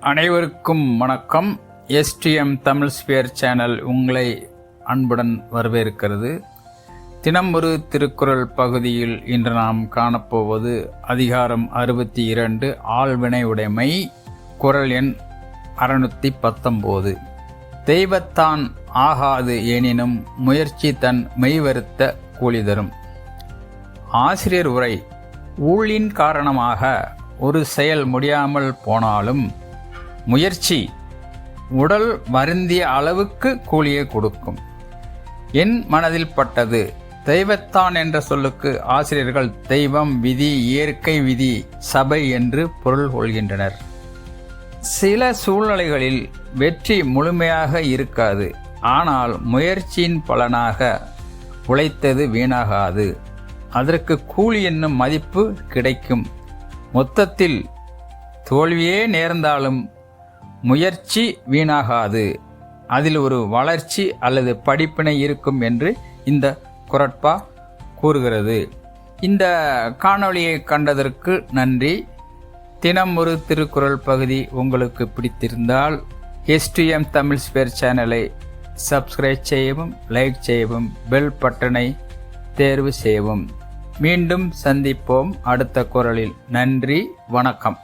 அனைவருக்கும் வணக்கம். STM Tamil sphere channel உங்களை அன்புடன் வரவேற்கிறது. தினம் ஒரு திருக்குறள் பகுதியில் இன்று நாம் காணப்போவது அதிகாரம் அறுபத்தி இரண்டு ஆழ்வினை உடைமை குரல் எண் அறுநூத்தி பத்தொம்போது. தெய்வத்தான் ஆகாது எனினும் முயற்சி தன் மெய்வருத்த கூலி தரும். ஆசிரியர் உரை ஊழின் காரணமாக ஒரு செயல் முடியாமல் போனாலும் முயற்சி. உடல் வருந்திய அளவுக்கு கூலியை கொடுக்கும். என் மனதில் பட்டது தெய்வத்தான் என்ற சொல்லுக்கு ஆசிரியர்கள் தெய்வம் விதி இயற்கை விதி சபை என்று பொருள் கொள்கின்றனர். சில சூழ்நிலைகளில் வெற்றி முழுமையாக இருக்காது. ஆனால் முயற்சியின் பலனாக உழைத்தது வீணாகாது. அதற்கு கூலி என்னும் மதிப்பு கிடைக்கும். மொத்தத்தில் தோல்வியே நேர்ந்தாலும் முயற்சி வீணாகாது. அதில் ஒரு வளர்ச்சி அல்லது படிப்பினை இருக்கும் என்று இந்த குரட்பா கூறுகிறது. இந்த காணொளியை கண்டதற்கு நன்றி. தினம் ஒரு திருக்குறள் பகுதி உங்களுக்கு பிடித்திருந்தால் எஸ்டிஎம் தமிழ் ஸ்பேர் சேனலை சப்ஸ்கிரைப் செய்யவும் லைக் செய்யவும் பெல் பட்டனை தேர்வு செய்யவும். மீண்டும் சந்திப்போம் அடுத்த குரலில். நன்றி வணக்கம்.